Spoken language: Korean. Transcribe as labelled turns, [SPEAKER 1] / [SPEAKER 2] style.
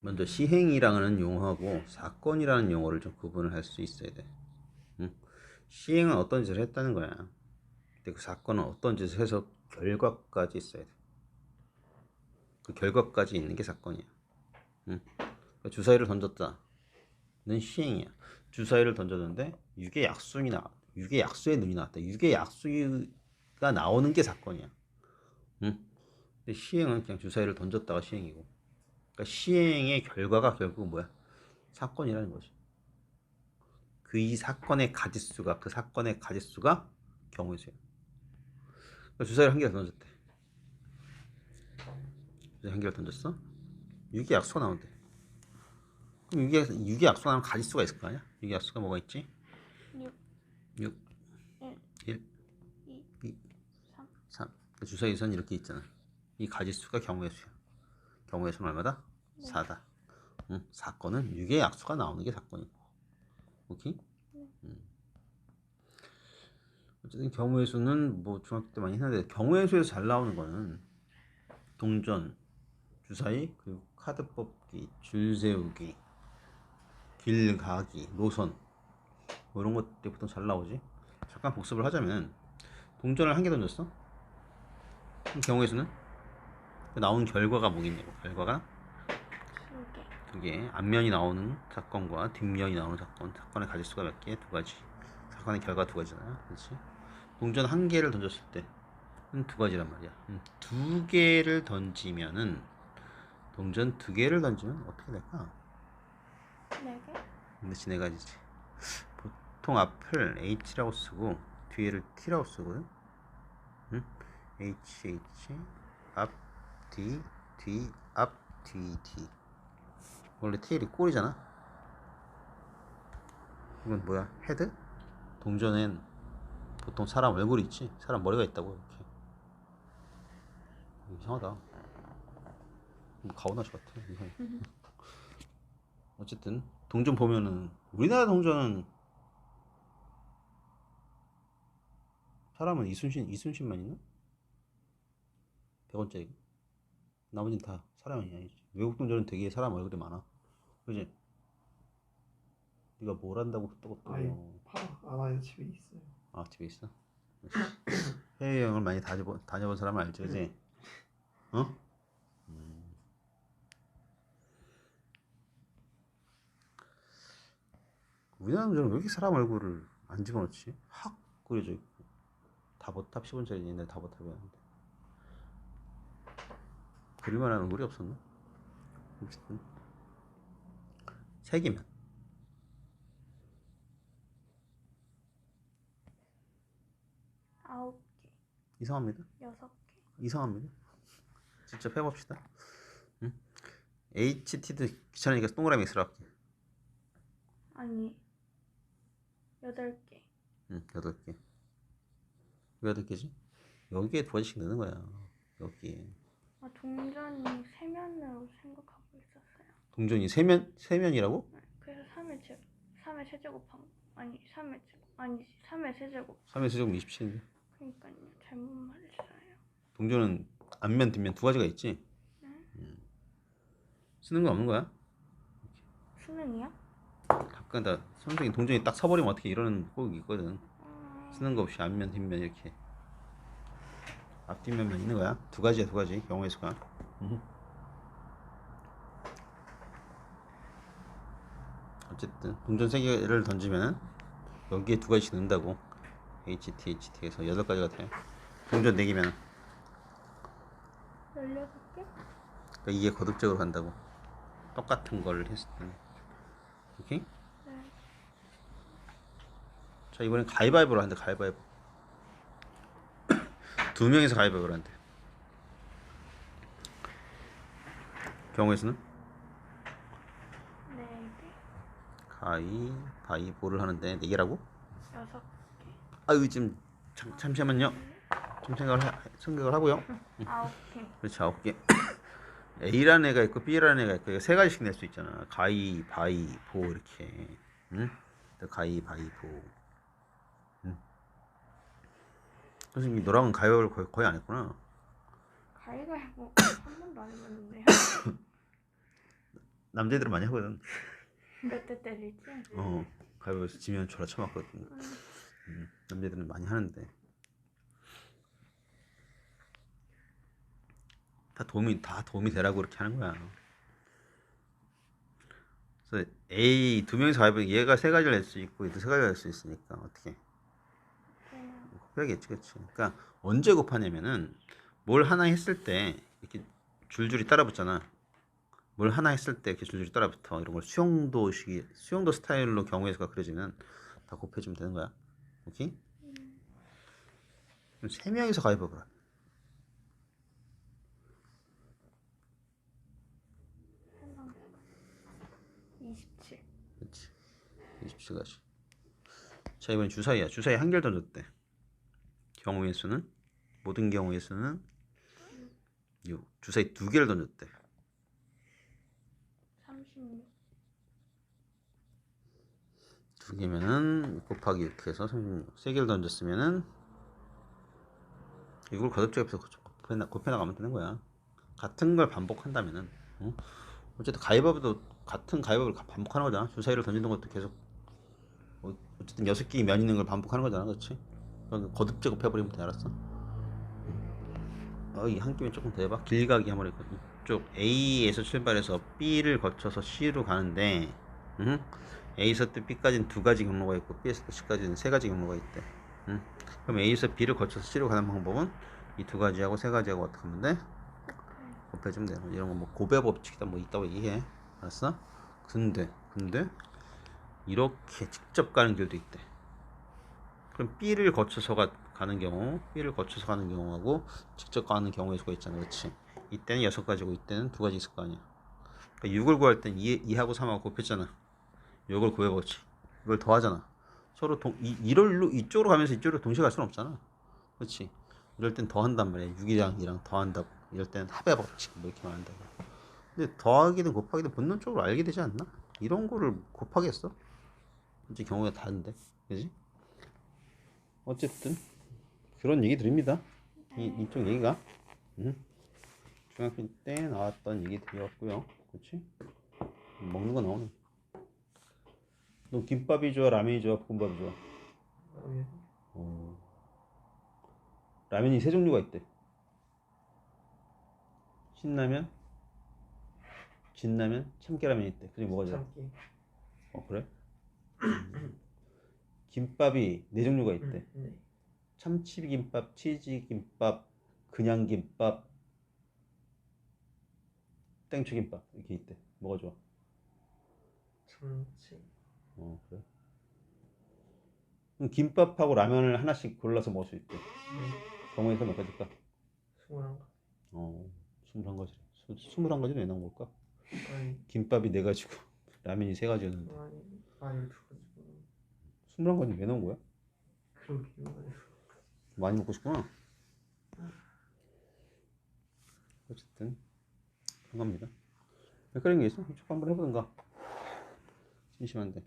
[SPEAKER 1] 먼저 시행이라는 용어하고 사건이라는 용어를 좀 구분을 할 수 있어야 돼. 응? 시행은 어떤 짓을 했다는 거야. 근데 그 사건은 어떤 짓을 해서 결과까지 있어야 돼. 그 결과까지 있는 게 사건이야. 응? 그러니까 주사위를 던졌다는 시행이야. 주사위를 던졌는데 육의 약수이 나, 육의 약수의 눈이 나왔다. 육의 약수가 나오는 게 사건이야. 응? 근데 시행은 그냥 주사위를 던졌다가 시행이고. 그러니까 시행의 결과가 결국 뭐야? 사건이라는 거지. 그이 사건의 가지수가 그 사건의 가지수가 경우의 수야. 그러니까 주사위를 한 개를 던졌대. 주사위 한 개를 던졌어. 6의 약수가 나온대. 그럼 6의, 6의 약수가 나면 가지수가 있을 거 아니야? 6의 약수가 뭐가 있지?
[SPEAKER 2] 6,
[SPEAKER 1] 6,
[SPEAKER 2] 1,
[SPEAKER 1] 1,
[SPEAKER 2] 2,
[SPEAKER 1] 2,
[SPEAKER 2] 3.
[SPEAKER 1] 3. 그 주사위 선 이렇게 있잖아. 이 가지수가 경우의 수야. 경우의 수는 얼마다? 4다. 응? 사건은 6의 약수가 나오는 게 사건이고. 오케이? 음. 어쨌든 경우의 수는 뭐 중학교 때 많이 했는데 경우의 수에서 잘 나오는 거는 동전, 주사위, 그리고 카드 뽑기, 줄 세우기, 길 가기, 노선 뭐 이런 것들 보통 잘 나오지. 잠깐 복습을 하자면 동전을 한 개 던졌어. 경우의 수는 그 나온 결과가 뭐겠냐고. 결과가
[SPEAKER 2] 2개.
[SPEAKER 1] 두 개. 앞면이 나오는 사건과 뒷면이 나오는 사건. 사건의 가지수가 몇 개? 두 가지. 사건의 결과 두 가지잖아. 그렇지? 동전 한 개를 던졌을 때는 두 가지란 말이야. 음, 두 개를 던지면은 동전 두 개를 던지면 어떻게 될까?
[SPEAKER 2] 4개?
[SPEAKER 1] 근데 네 가지지. 보통 앞을 H라고 쓰고 뒤에를 T라고 쓰거든. 응? H H 앞 D D 앞 D D. 원래 테일이 꼬리잖아. 이건 뭐야? 헤드? 동전엔 보통 사람 얼굴이 있지. 사람 머리가 있다고 이렇게. 이상하다. 뭐 가오나시 같아. 이상해. 어쨌든 동전 보면은 우리나라 동전은 사람은 이순신 이순신만 있나? 100원짜리 나머지는 다 사람이 아니지 외국 동전은 되게 사람 얼굴이 많아 그지? 네가 뭘 한다고 또 또.
[SPEAKER 3] 아니 파 아나의 집에 있어요.
[SPEAKER 1] 아 집에 있어? 해외 여행을 많이 다녀본, 다녀본 사람은 알지 그지? 어? 음. 우리나라 동전은 왜 이렇게 사람 얼굴을 안 집어넣지? 확 그려져 있고 다보탑 10원짜리 옛날 다보탑이었는데 그릴만한 얼굴이 없었나? 어쨌든 세 개면
[SPEAKER 2] 9개.
[SPEAKER 1] 이상합니다
[SPEAKER 2] 6개.
[SPEAKER 1] 이상합니다. 직접 해봅시다. 응? HT도 귀찮으니까 동그라미 쓰라.
[SPEAKER 2] 아니. 8개.
[SPEAKER 1] 응, 여덟 개. 왜 여덟 개지? 여기에 두 가지씩 넣는 거야. 여기에.
[SPEAKER 2] 아, 동전이 세면으로.
[SPEAKER 1] 동전이 세 면 세 면이라고?
[SPEAKER 2] 네, 그래서 3의 제 3의 세제곱한 아니 3의 제 아니 3의 세제곱.
[SPEAKER 1] 3의 세제곱 27인데.
[SPEAKER 2] 그러니까요. 잘못 말했어요.
[SPEAKER 1] 동전은 앞면 뒷면 두 가지가 있지. 음. 쓰는 거 없는 거야?
[SPEAKER 2] 수능이요?
[SPEAKER 1] 가끔 다 선생님 동전이 딱 서버리면 어떻게 이러는 꼭 있거든.
[SPEAKER 2] 아,
[SPEAKER 1] 쓰는 거 없이 앞면 뒷면 이렇게 앞 뒷면만 있는 거야 두 가지야 두 가지 경우의 수가 음. 어쨌든 동전 세 개를 던지면 여기에 두 가지씩 넣는다고. HT HT에서 여덟 가지가 돼. 동전 네 개면
[SPEAKER 2] 16개?
[SPEAKER 1] 그러니까 이게 거듭적으로 간다고. 똑같은 걸 했을 때는. 오케이?
[SPEAKER 2] 네.
[SPEAKER 1] 자 이번엔 가위바위보로 한대 가위바위보. 두 명이서 가위바위보를 한대. 경우의 수는
[SPEAKER 2] 4개.
[SPEAKER 1] 가위바위보를 하는데 네 개라고?
[SPEAKER 2] 6개.
[SPEAKER 1] 아유 지금 잠, 잠시만요 좀 생각을 하, 생각을 하고요
[SPEAKER 2] 9개.
[SPEAKER 1] 그렇지 아홉 개 A라는 애가 있고 B라는 애가 있고 세 가지씩 낼 수 있잖아 가위바위보 이렇게 응? 또 가위바위보 응? 선생님 너랑은 가위바위보를 거의, 거의 안 했구나
[SPEAKER 2] 가위가위보 한 번도 안 해봤는데요.
[SPEAKER 1] 남자애들은 많이 하거든.
[SPEAKER 2] 몇대 때릴지?
[SPEAKER 1] 어, 가위바위보 지면 졸라 쳐맞거든. 음, 남자애들은 많이 하는데 다 도움이 다 도움이 되라고 그렇게 하는 거야. 그래서 A 두 명이서 가위바위보 얘가 세 가지를 낼 수 있고 얘도 세 가지를 낼 수 있으니까 어떻게
[SPEAKER 2] 그냥
[SPEAKER 1] 곱해야겠지, 그렇지. 그러니까 언제 곱하냐면은 뭘 하나 했을 때 이렇게 줄줄이 따라 붙잖아. 뭘 하나 했을 때 이렇게 줄줄이 따라붙어. 이런 걸 수용도식이 수용도 스타일로 경우의 수가 그려지면 다 곱해주면 되는 거야. 오케이? 그럼 세 명이서 가위바위보를 하면
[SPEAKER 2] 27.
[SPEAKER 1] 그렇지. 27가지. 자 이번엔 주사위야. 주사위 한 개를 던졌대. 경우의 수는 모든 경우의 수는 6. 주사위 두 개를 던졌대.
[SPEAKER 2] 36.
[SPEAKER 1] 두 개면은 곱하기 이렇게 해서 36. 세 개를 던졌으면은 이걸 거듭적합해서 곱해, 나- 곱해 나가면 되는 거야. 같은 걸 반복한다면은 어? 어쨌든 가위바위보도 같은 가위바위보를 가- 반복하는 거잖아. 주사위를 던지는 것도 계속 어, 어쨌든 여섯 개의 면 있는 걸 반복하는 거잖아, 그렇지? 그러니까 거듭 제 곱해버리면 돼, 알았어? 어, 이한 끼면 조금 더 해봐. 길가기 한번 했거든. 이쪽 A에서 출발해서 B를 거쳐서 C로 가는데, 응? A에서 또 B까지는 두 가지 경로가 있고 B에서 또 C까지는 세 가지 경로가 있대. 응? 그럼 A에서 B를 거쳐서 C로 가는 방법은 이 두 가지하고 세 가지하고 어떻게 하면 돼? 곱해주면 돼. 이런 거 뭐 고배 법칙이다 뭐 있다고 얘기해. 알았어? 근데 근데 이렇게 직접 가는 길도 있대. 그럼 B를 거쳐서 가, 가는 경우, B를 거쳐서 가는 경우하고 직접 가는 경우의 수가 있잖아, 그렇지? 이때는 여섯 가지고 이때는 두 가지 있을 거 아니야. 그러니까 6을 구할 땐 2, 2하고 3하고 곱했잖아. 6을 구해보지. 이걸 더하잖아. 서로 동, 이, 이rol로 이쪽으로 가면서 이쪽으로 동시에 갈 수는 없잖아. 그렇지? 이럴 땐 더한단 말이야. 6이랑 2랑 더한다고. 이럴 때는 합의 법칙 뭐 이렇게 말한다고. 근데 더하기든 곱하기든 본능적으로 알게 되지 않나? 이런 거를 곱하겠어? 이제 경우가 다른데, 그지? 어쨌든 그런 얘기들입니다. 이 이쪽 얘기가 응? 중학교 때 나왔던 얘기들이었고요. 그렇지? 먹는 거 나오네. 너 김밥이 좋아, 라면이 좋아, 볶음밥이 좋아?
[SPEAKER 3] 라면
[SPEAKER 1] 어. 라면이 세 종류가 있대. 신라면, 진라면, 참깨라면이 있대. 그중에 뭐가 좋아?
[SPEAKER 3] 참기
[SPEAKER 1] 어 그래? 김밥이 네 종류가 있대.
[SPEAKER 3] 음, 네
[SPEAKER 1] 참치김밥, 치즈김밥, 그냥 김밥, 땡초김밥 이렇게 있대. 뭐가 좋아?
[SPEAKER 3] 참치
[SPEAKER 1] 어 그래? 그럼 김밥하고 라면을 하나씩 골라서 먹을 수 있대.
[SPEAKER 3] 네
[SPEAKER 1] 경우에 수몇 가지일까?
[SPEAKER 3] 스물한 가
[SPEAKER 1] 어, 21가지. 21가지는 왜 나온 걸까?
[SPEAKER 3] 아니
[SPEAKER 1] 김밥이 네 가지고 라면이 세 가지였는데
[SPEAKER 3] 아니 아니 두 가지고
[SPEAKER 1] 21가지는 왜 나온 거야?
[SPEAKER 3] 그러게 말이야
[SPEAKER 1] 많이 먹고 싶구나. 어쨌든 그런 겁니다. 게 있어? 쭉 한번 해보든가. 심심한데.